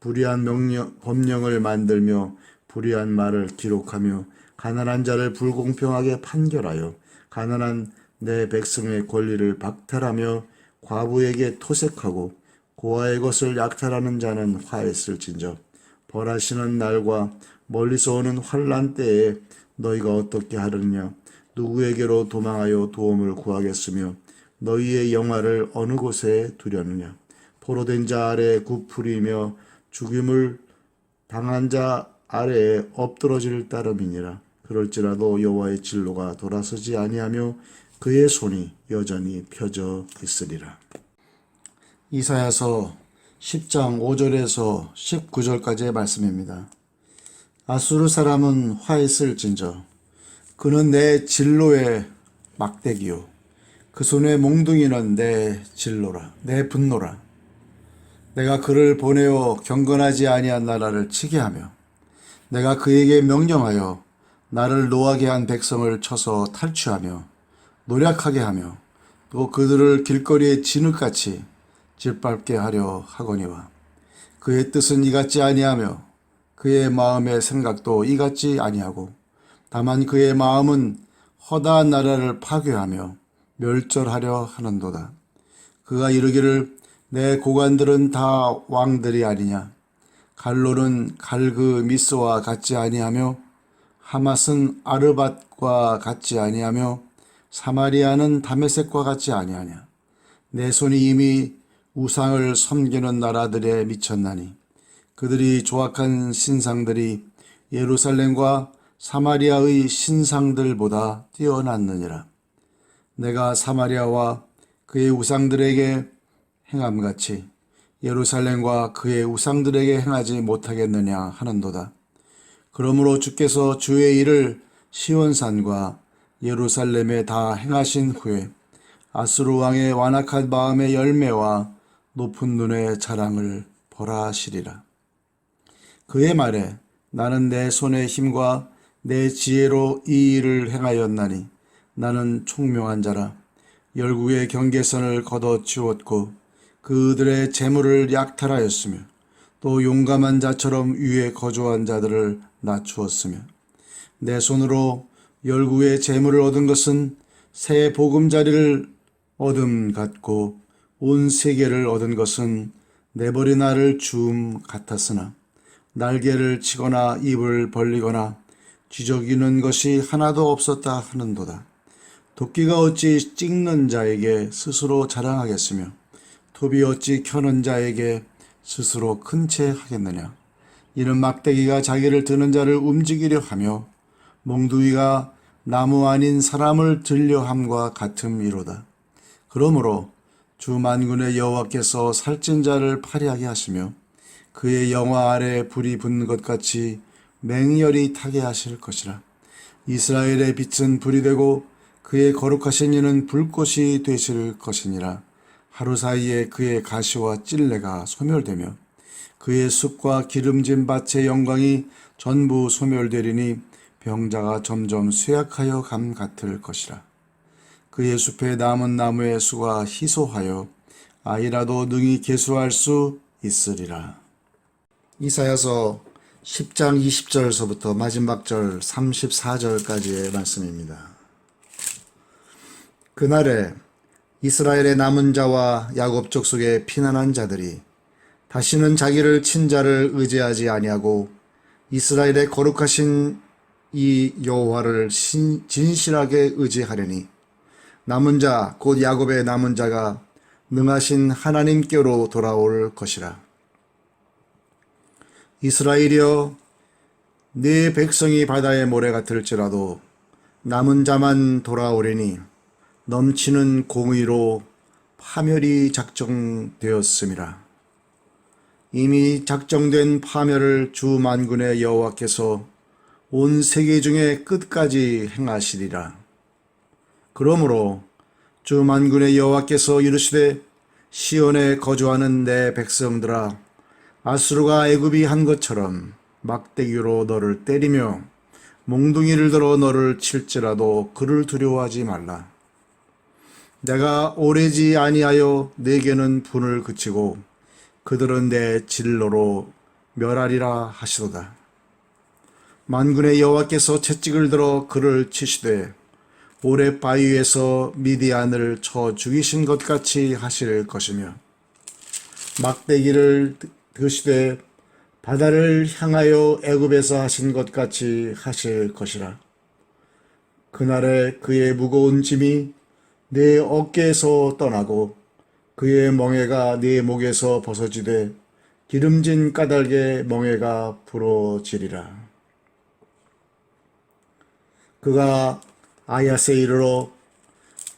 불의한 명령, 법령을 만들며 불의한 말을 기록하며 가난한 자를 불공평하게 판결하여 가난한 내 백성의 권리를 박탈하며 과부에게 토색하고 고아의 것을 약탈하는 자는 화했을진저 벌하시는 날과 멀리서 오는 환란 때에 너희가 어떻게 하느냐? 누구에게로 도망하여 도움을 구하겠으며 너희의 영화를 어느 곳에 두려느냐? 포로된 자 아래 굽풀이며 죽임을 당한 자 아래에 엎드러질 따름이니라. 그럴지라도 여호와의 진로가 돌아서지 아니하며 그의 손이 여전히 펴져 있으리라. 이사야서 10장 5절에서 19절까지의 말씀입니다. 아수르 사람은 화했을진저 그는 내 진로의 막대기요. 그 손의 몽둥이는 내 진로라 내 분노라 내가 그를 보내어 경건하지 아니한 나라를 치게 하며 내가 그에게 명령하여 나를 노하게 한 백성을 쳐서 탈취하며 노력하게 하며 또 그들을 길거리에 진흙같이 짓밟게 하려 하거니와 그의 뜻은 이같지 아니하며 그의 마음의 생각도 이같지 아니하고 다만 그의 마음은 허다한 나라를 파괴하며 멸절하려 하는도다. 그가 이르기를 내 고관들은 다 왕들이 아니냐? 갈로는 갈그 미스와 같지 아니하며 하맛은 아르밧과 같지 아니하며 사마리아는 다메섹과 같지 아니하냐? 내 손이 이미 우상을 섬기는 나라들에 미쳤나니. 그들이 조악한 신상들이 예루살렘과 사마리아의 신상들보다 뛰어났느니라. 내가 사마리아와 그의 우상들에게 행함같이 예루살렘과 그의 우상들에게 행하지 못하겠느냐 하는도다. 그러므로 주께서 주의 일을 시온산과 예루살렘에 다 행하신 후에 아수르 왕의 완악한 마음의 열매와 높은 눈의 자랑을 벌하시리라. 그의 말에 나는 내 손의 힘과 내 지혜로 이 일을 행하였나니 나는 총명한 자라 열국의 경계선을 걷어 지웠고 그들의 재물을 약탈하였으며 또 용감한 자처럼 위에 거주한 자들을 낮추었으며 내 손으로 열국의 재물을 얻은 것은 새 보금자리를 얻음 같고 온 세계를 얻은 것은 내버린 알을 주음 같았으나 날개를 치거나 입을 벌리거나 쥐저기는 것이 하나도 없었다 하는도다. 도끼가 어찌 찍는 자에게 스스로 자랑하겠으며 톱이 어찌 켜는 자에게 스스로 큰 채 하겠느냐. 이는 막대기가 자기를 드는 자를 움직이려 하며 몽두이가 나무 아닌 사람을 들려 함과 같음이로다. 그러므로 주 만군의 여호와께서 살찐 자를 파리하게 하시며 그의 영화 아래 불이 붙는 것 같이 맹렬히 타게 하실 것이라. 이스라엘의 빛은 불이 되고 그의 거룩하신 이는 불꽃이 되실 것이니라. 하루 사이에 그의 가시와 찔레가 소멸되며 그의 숲과 기름진 밭의 영광이 전부 소멸되리니 병자가 점점 쇠약하여 감 같을 것이라. 그의 숲에 남은 나무의 수가 희소하여 아이라도 능히 계수할 수 있으리라. 이사야서 10장 20절서부터 마지막 절 34절까지의 말씀입니다. 그날에 이스라엘의 남은 자와 야곱 족속의 피난한 자들이 다시는 자기를 친자를 의지하지 아니하고 이스라엘의 거룩하신 이 여호와를 신- 진실하게 의지하려니 남은 자 곧 야곱의 남은 자가 능하신 하나님께로 돌아올 것이라. 이스라엘이여 네 백성이 바다의 모래 같을지라도 남은 자만 돌아오리니 넘치는 공의로 파멸이 작정되었음이라. 이미 작정된 파멸을 주 만군의 여호와께서 온 세계 중에 끝까지 행하시리라. 그러므로 주 만군의 여호와께서 이르시되 시온에 거주하는 내 백성들아 아수르가 애굽이 한 것처럼 막대기로 너를 때리며 몽둥이를 들어 너를 칠지라도 그를 두려워하지 말라. 내가 오래지 아니하여 내게는 분을 그치고 그들은 내 진로로 멸하리라 하시도다. 만군의 여호와께서 채찍을 들어 그를 치시되 오래 바위에서 미디안을 쳐 죽이신 것 같이 하실 것이며 막대기를 드시되 바다를 향하여 애굽에서 하신 것 같이 하실 것이라. 그날에 그의 무거운 짐이 내 어깨에서 떠나고 그의 멍에가 네 목에서 벗어지되 기름진 까닭에 멍에가 부러지리라. 그가 아야세 이르러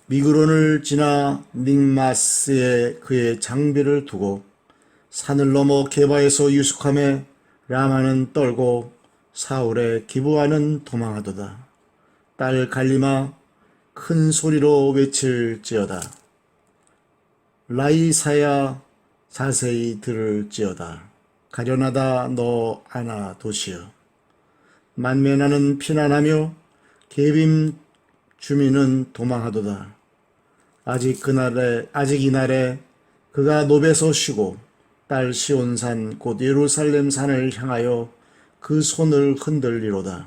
미그론을 지나 닉마스에 그의 장비를 두고 산을 넘어 게바에서 유숙함에 라마는 떨고 사울의 기부하는 도망하도다. 딸 갈리마 큰 소리로 외칠지어다. 라이사야 자세히 들을지어다. 가련하다 너 아나 도시여. 만면하는 피난하며 계빔 주민은 도망하도다. 아직 그날에 아직 이날에 그가 노베서 쉬고 딸 시온산 곧 예루살렘 산을 향하여 그 손을 흔들리로다.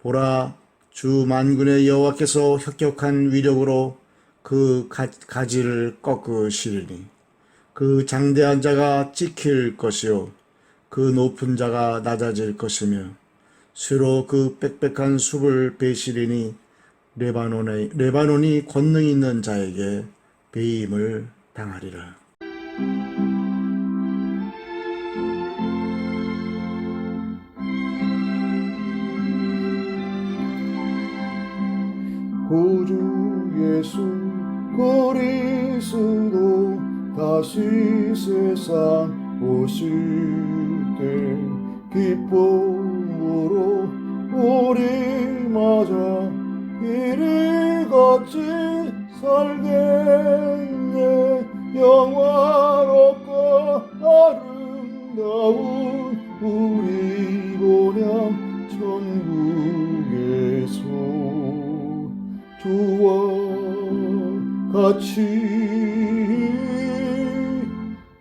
보라 주 만군의 여호와께서 혁혁한 위력으로 그 가, 가지를 꺾으시리니 그 장대한 자가 찍힐 것이요 그 높은 자가 낮아질 것이며 수로 그 빽빽한 숲을 베시리니 레바논의 레바논이 권능 있는 자에게 배임을 당하리라. 그리스도 다시 세상 오실 때 기쁨으로 우리 맞아 이리 같이 살겠네. 영화롭고 아름다운 우리 고향 천국에서 주와 같이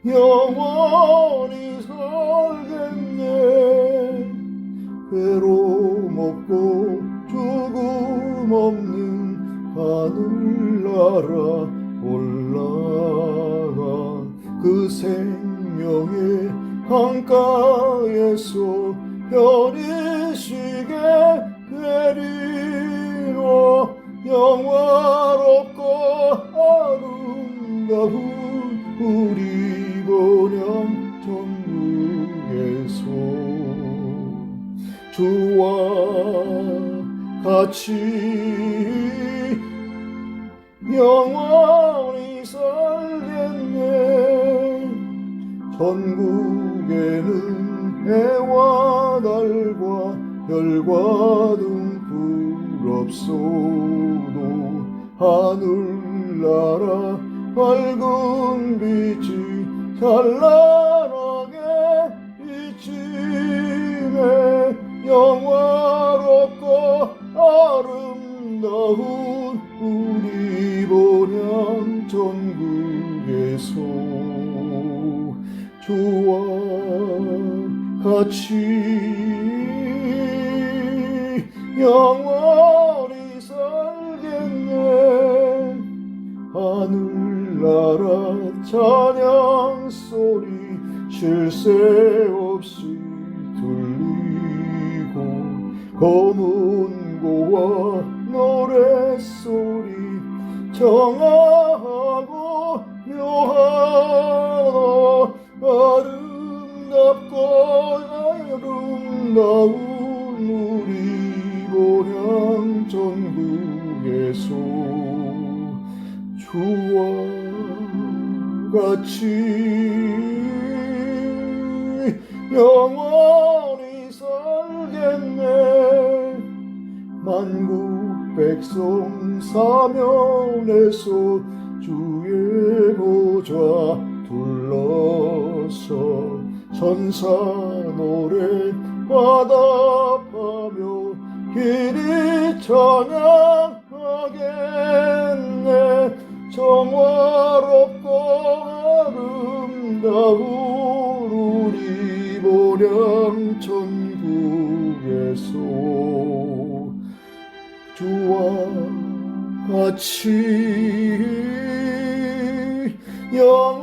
영원히 살겠네. 괴로움 없고 죽음 없는 하늘나라 올라가 그 생명의 강가에서 별이 시게 되리로 영화롭고 아름다운 우리 고향 천국에서 주와 같이 영원히 살겠네. 전국에는 해와 달과 별과 등 불 없어도 하늘나라 밝은 빛이 찬란하게 비치네. 영화롭고 아름다운 우리 본향 천국에서 주와 같이 영원 나라 찬양 소리 쉴 새 없이 들리고 검은 고와 노래 소리 정하고 묘하다 아름답고 아름다운 우리 고향 전국에서 주와 같이 영원히 살겠네. 만국 백성 사면에서 주의 보좌 둘러서 천사 노래 화답하며 길이 찬양하 무량 천국에서 주와 같이 영원